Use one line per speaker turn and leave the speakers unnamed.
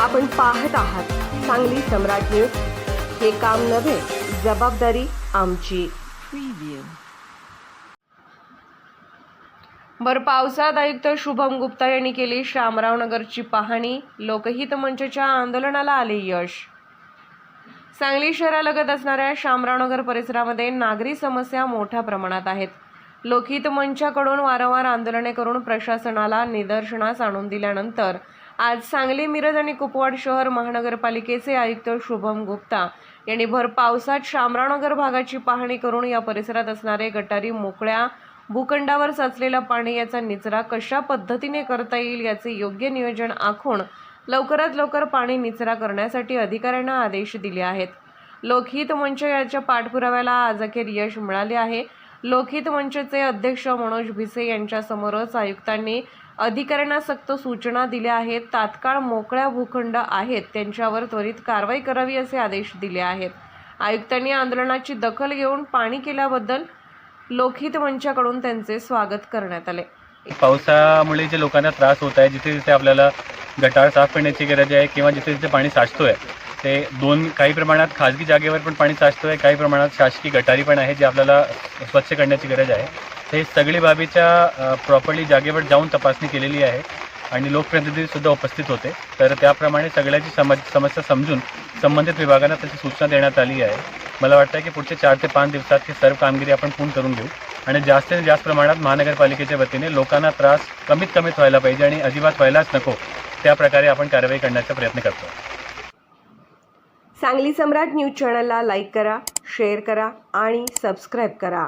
आपण पाहत आहात सांगली सम्राट न्यूज. हे काम नव्हे जबाबदारी आमची. बर पावसात आयुक्त शुभम गुप्ता यांनी केली शामराव नगरची पाहणी. लोकहित मंचच्या आंदोलनाला आले यश. सांगली शहरालगत असणाऱ्या शामरावनगर परिसरामध्ये नागरी समस्या मोठ्या प्रमाणात आहेत. लोकहित मंचाकडून वारंवार आंदोलने करून प्रशासनाला निदर्शनास आणून दिल्यानंतर आज सांगली मिरज आणि कुपवाड शहर महानगरपालिकेचे आयुक्त शुभम गुप्ता यांनी भर पावसात शामरावनगर भागाची पाहणी करून या परिसरात असणारे गटारी मोकळ्या भूखंडावर साचलेलं पाणी याचा निचरा कशा पद्धतीने करता येईल याचे योग्य नियोजन आखून लवकरात लवकर पाणी निचरा करण्यासाठी अधिकाऱ्यांना आदेश दिले आहेत. लोकहित मंच याच्या पाठपुराव्याला आज अखेर यश मिळाले आहे. लोकहित मंचचे अध्यक्ष मनोज भिसे यांच्यासमोरच आयुक्तांनी अधिकाऱ्यांना सक्त सूचना दिल्या आहेत. तात्काळ मोकळ्या भूखंड आहेत. त्यांच्यावर त्वरित कारवाई करावी असे आदेश दिले आहेत. आयुक्तांनी आंदोलनाची दखल घेऊन पाणी केल्याबद्दल लोकहित मंचाकडून त्यांचे स्वागत करण्यात आले.
पावसामुळे जे लोकांना त्रास होत आहे जिथे जिथे आपल्याला गटार साफ करण्याची गरज आहे किंवा जिथे जिथे पाणी साचतोय ते दोन काही प्रमाणात खाजगी जागेवर पण पाणी साचतोय काही प्रमाणात शासकीय गटारी पण आहे जे आपल्याला स्वच्छ करण्याची गरज आहे. हे सगळी बाबीच्या प्रॉपरली जागेवर जाऊन तपासणी केलेली आहे आणि लोकप्रतिनिधीसुद्धा उपस्थित होते. तर त्याप्रमाणे सगळ्याची सम समस्या समजून संबंधित विभागांना त्याची सूचना देण्यात आली आहे. मला वाटतं की पुढचे चार ते पाच दिवसात ही सर्व कामगिरी आपण पूर्ण करून घेऊ. आणि जास्तीत जास्त प्रमाणात महानगरपालिकेच्या वतीने लोकांना त्रास कमीत कमीत व्हायला पाहिजे आणि अजिबात व्हायलाच नको त्या प्रकारे आपण कारवाई करण्याचा प्रयत्न करतो.
सांगली सम्राट न्यूज चॅनलला लाईक करा शेअर करा आणि सबस्क्राईब करा.